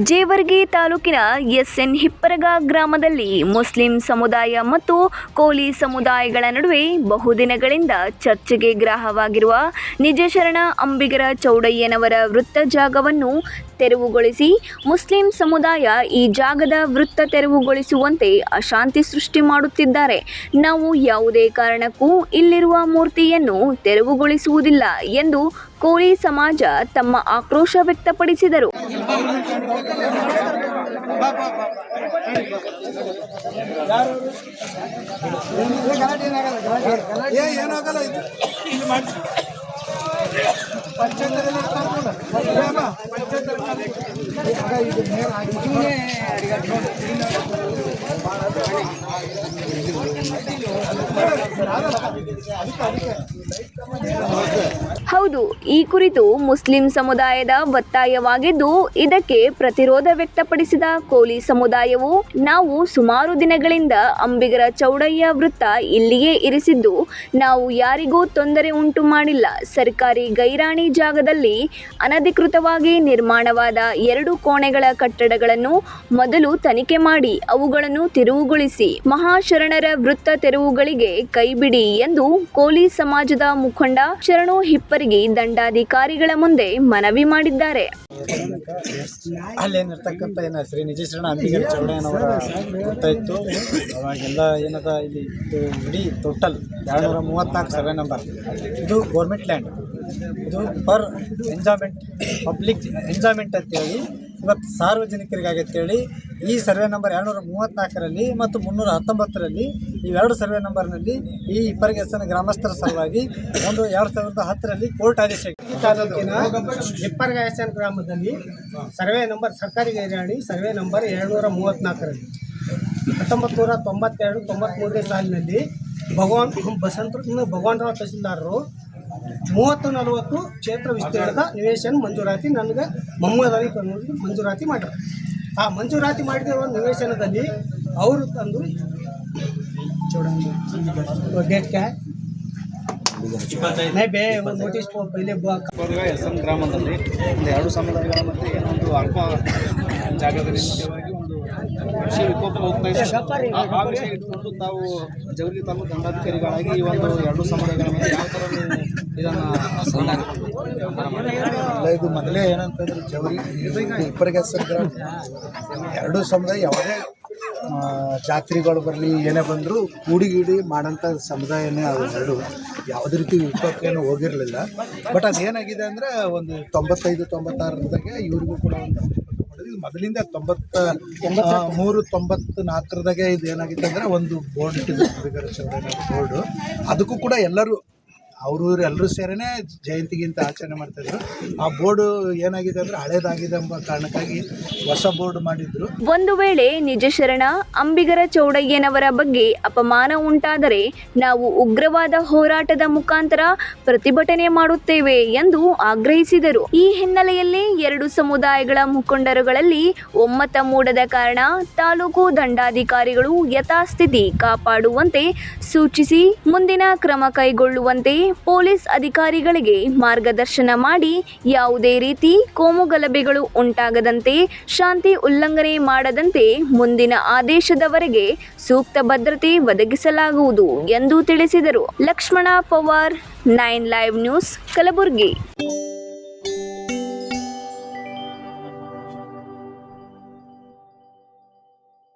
ಜೇವರ್ಗಿ ತಾಲೂಕಿನ ಎಸ್ಎನ್ ಹಿಪ್ಪರಗ ಗ್ರಾಮದಲ್ಲಿ ಮುಸ್ಲಿಂ ಸಮುದಾಯ ಮತ್ತು ಕೋಲಿ ಸಮುದಾಯಗಳ ನಡುವೆ ಬಹುದಿನಗಳಿಂದ ಚರ್ಚೆಗೆ ಗ್ರಾಹವಾಗಿರುವ ನಿಜಶರಣ ಅಂಬಿಗರ ಚೌಡಯ್ಯನವರ ವೃತ್ತ ಜಾಗವನ್ನು ತೆರವುಗೊಳಿಸಿ, ಮುಸ್ಲಿಂ ಸಮುದಾಯ ಈ ಜಾಗದ ವೃತ್ತ ತೆರವುಗೊಳಿಸುವಂತೆ ಅಶಾಂತಿ ಸೃಷ್ಟಿ ಮಾಡುತ್ತಿದ್ದಾರೆ. ನಾವು ಯಾವುದೇ ಕಾರಣಕ್ಕೂ ಇಲ್ಲಿರುವ ಮೂರ್ತಿಯನ್ನು ತೆರವುಗೊಳಿಸುವುದಿಲ್ಲ ಎಂದು ಕೋಲಿ ಸಮಾಜ ತಮ್ಮ ಆಕ್ರೋಶ ವ್ಯಕ್ತಪಡಿಸಿದರು. ಏನಾಗಲ್ಲ ಇದು ಹೌದು, ಈ ಕುರಿತು ಮುಸ್ಲಿಂ ಸಮುದಾಯದ ಒತ್ತಾಯವಾಗಿದ್ದು ಇದಕ್ಕೆ ಪ್ರತಿರೋಧ ವ್ಯಕ್ತಪಡಿಸಿದ ಕೋಲಿ ಸಮುದಾಯವು ನಾವು ಸುಮಾರು ದಿನಗಳಿಂದ ಅಂಬಿಗರ ಚೌಡಯ್ಯ ವೃತ್ತ ಇಲ್ಲಿಯೇ ಇರಿಸಿದ್ದು ನಾವು ಯಾರಿಗೂ ತೊಂದರೆ ಉಂಟು ಮಾಡಿಲ್ಲ. ಸರ್ಕಾರಿ ಗೈರಾಣಿ ಜಾಗದಲ್ಲಿ ಅನಧಿಕೃತವಾಗಿ ನಿರ್ಮಾಣವಾದ ಎರಡು ಕೋಣೆಗಳ ಕಟ್ಟಡಗಳನ್ನು ಮೊದಲು ತನಿಖೆ ಮಾಡಿ ಅವುಗಳನ್ನು ತೆರವುಗೊಳಿಸಿ ಮಹಾಶರಣರ ವೃತ್ತ ತೆರವುಗಳಿಗೆ ಕೈಬಿಡಿ ಎಂದು ಕೋಲಿ ಸಮಾಜದ ಮುಖಂಡ ಶರಣು ಹಿಪ್ಪರಿಗೆ ದಂಡಾಧಿಕಾರಿಗಳ ಮುಂದೆ ಮನವಿ ಮಾಡಿದ್ದಾರೆ. ಅಲ್ಲೇನಿರ್ತಕ್ಕಂಥ ಏನ ಶ್ರೀ ನಿಜಶರಣ ಅಂಬಿಗರ ಚೌಡಯ್ಯನವರ ಗೊತ್ತಾಯಿತು. ಅವಾಗೆಲ್ಲ ಏನದ ಇಲ್ಲಿ ಇಡೀ ಟೋಟಲ್ ಎರಡುನೂರ ಮೂವತ್ತ್ನಾಲ್ಕು ಸರ್ವೆ ನಂಬರ್. ಇದು ಗೌರ್ಮೆಂಟ್ ಲ್ಯಾಂಡ್. ಇದು ಪರ್ ಎಂಜಾಯ್ಮೆಂಟ್, ಪಬ್ಲಿಕ್ ಎಂಜಾಯ್ಮೆಂಟ್ ಅಂತೇಳಿ ಇವತ್ತು ಸಾರ್ವಜನಿಕರಿಗಾಗಿ ಅಂತೇಳಿ ಈ ಸರ್ವೆ ನಂಬರ್ ಎರಡುನೂರ ಮೂವತ್ತ್ನಾಲ್ಕರಲ್ಲಿ ಮತ್ತು ಮುನ್ನೂರ ಹತ್ತೊಂಬತ್ತರಲ್ಲಿ ಇವೆರಡು ಸರ್ವೆ ನಂಬರ್ನಲ್ಲಿ ಈ ಇಪ್ಪರಿಗೆಸನ ಗ್ರಾಮಸ್ಥರ ಸಲುವಾಗಿ ಒಂದು ಎರಡು ಸಾವಿರದ ಹತ್ತರಲ್ಲಿ ಕೋರ್ಟ್ ಆದೇಶ ಈ ತಾಲೂಕಿನ ಹಿಪ್ಪರಗಾಯಸನ್ ಗ್ರಾಮದಲ್ಲಿ ಸರ್ವೆ ನಂಬರ್ ಸರ್ಕಾರಿ ಗೈರಾಣಿ ಸರ್ವೆ ನಂಬರ್ ಎರಡುನೂರ ಮೂವತ್ತ್ನಾಲ್ಕರಲ್ಲಿ ಹತ್ತೊಂಬತ್ತು ನೂರ ತೊಂಬತ್ತೆರಡು ತೊಂಬತ್ತ್ಮೂರನೇ ಸಾಲಿನಲ್ಲಿ ಭಗವಾನ್ ಬಸಂತ ಭಗವಾನ್ ರಾವ್ ತಹಸೀಲ್ದಾರರು ಮೂವತ್ತು ನಲವತ್ತು ಕ್ಷೇತ್ರ ವಿಸ್ತೀರ್ಣದ ನಿವೇಶನ ಮಂಜೂರಾತಿ ನನಗೆ ಮೊಹಮ್ಮದ್ ಅಲಿ ಕನ್ನೂರಿಗೆ ಮಂಜೂರಾತಿ ಮಾಡ್ಯಾರ ಆ ಮಂಜೂರಾತಿ ಮಾಡಿರುವ ನಿವೇಶನದಲ್ಲಿ ಅವರು ತಂದು ಡೇಟ್ ಕ್ಯಾ नहीं बे वो नोटिस को पहले बुआ ಕೊರಗ ಎಸ್ ಎಂ ಗ್ರಾಮದಲ್ಲಿ ಒಂದು ಎರಡು ಸಮುದಾಯಗಳ ಮಧ್ಯೆ ಏನೊಂದು ಅಲ್ಪ ಜಾಗದಲ್ಲಿ ಮುಖ್ಯವಾಗಿ ಒಂದು ಕೃಷಿ ವಿಕೋಪ ಹೋಗ್ತಾ ಇದೆ ಆ- ಆ ವಿಷಯ ಇಟ್ಕೊಂಡು ತಾವು ಜವರಿಗೆ ತಾಲೂಕು ದಂಡಾಧಿಕಾರಿಗಳಾಗಿ ಈ ಒಂದು ಎರಡು ಸಮುದಾಯಗಳ ಮಧ್ಯೆ ಯಾವ ಥರ ಇದು ಮೊದಲೇ ಏನಂತಂದ್ರೆ ಜವರಿ ಇಬ್ಬರಿಗೆ ಎರಡು ಸಮುದಾಯ, ಯಾವುದೇ ಜಾತ್ರಿಗಳು ಬರಲಿ, ಏನೇ ಬಂದರೂ ಕೂಡಿಗೀಡಿ ಮಾಡೋಂಥ ಸಮುದಾಯನೇ ಅವ್ರು ಎರಡು. ಯಾವುದೇ ರೀತಿ ವಿಪಕ್ಕೇನು ಹೋಗಿರಲಿಲ್ಲ. ಬಟ್ ಅದೇನಾಗಿದೆ ಅಂದರೆ, ಒಂದು ತೊಂಬತ್ತೈದು ತೊಂಬತ್ತಾರರದಾಗೆ ಇವ್ರಿಗೂ ಕೂಡ ಒಂದು ಮೊದಲಿಂದ ತೊಂಬತ್ತ ಮೂರು ತೊಂಬತ್ತು ನಾಲ್ಕರದಾಗೆ ಇದು ಏನಾಗಿತ್ತು ಅಂದರೆ ಒಂದು ಬೋರ್ಡ್ ಇಟ್ಟಿದ್ರು ಬೋರ್ಡು. ಅದಕ್ಕೂ ಕೂಡ ಎಲ್ಲರೂ ಅವರು ಎಲ್ಲರೂ ಸೇರೇ ಜಯಂತಿಗಿಂತ ಆಚರಣೆ ಮಾಡ್ತಾಯಿದ್ರು ಆ ಬೋರ್ಡು ಏನಾಗಿದೆ ಅಂದರೆ ಹಳೇದಾಗಿದೆ ಎಂಬ ಕಾರಣಕ್ಕಾಗಿ ಹೊಸ ಬೋರ್ಡ್ ಮಾಡಿದ್ರು. ಒಂದು ವೇಳೆ ನಿಜಶರಣ ಅಂಬಿಗರ ಚೌಡಯ್ಯನವರ ಬಗ್ಗೆ ಅಪಮಾನ ಉಂಟಾದರೆ ನಾವು ಉಗ್ರವಾದ ಹೋರಾಟದ ಮುಖಾಂತರ ಪ್ರತಿಭಟನೆ ಮಾಡುತ್ತೇವೆ ಎಂದು ಆಗ್ರಹಿಸಿದರು. ಈ ಹಿನ್ನೆಲೆಯಲ್ಲಿ ಎರಡು ಸಮುದಾಯಗಳ ಮುಖಂಡರುಗಳಲ್ಲಿ ಒಮ್ಮತ ಮೂಡದ ಕಾರಣ ತಾಲೂಕು ದಂಡಾಧಿಕಾರಿಗಳು ಯಥಾಸ್ಥಿತಿ ಕಾಪಾಡುವಂತೆ ಸೂಚಿಸಿ ಮುಂದಿನ ಕ್ರಮ ಕೈಗೊಳ್ಳುವಂತೆ ಪೊಲೀಸ್ ಅಧಿಕಾರಿಗಳಿಗೆ ಮಾರ್ಗದರ್ಶನ ಮಾಡಿ ಯಾವುದೇ ರೀತಿ ಕೋಮುಗಲಭೆಗಳು ಉಂಟಾಗದಂತೆ ಶಾಂತಿ ಉಲ್ಲಂಘನೆ ಮಾಡದಂತೆ ಮುಂದಿನ ಆದೇಶದವರೆಗೆ ಸೂಕ್ತ ಭದ್ರತೆ ಒದಗಿಸಲಾಗುವುದು ಎಂದು ತಿಳಿಸಿದರು. Lakshmana Pawar, nine live news, Kalaburagi.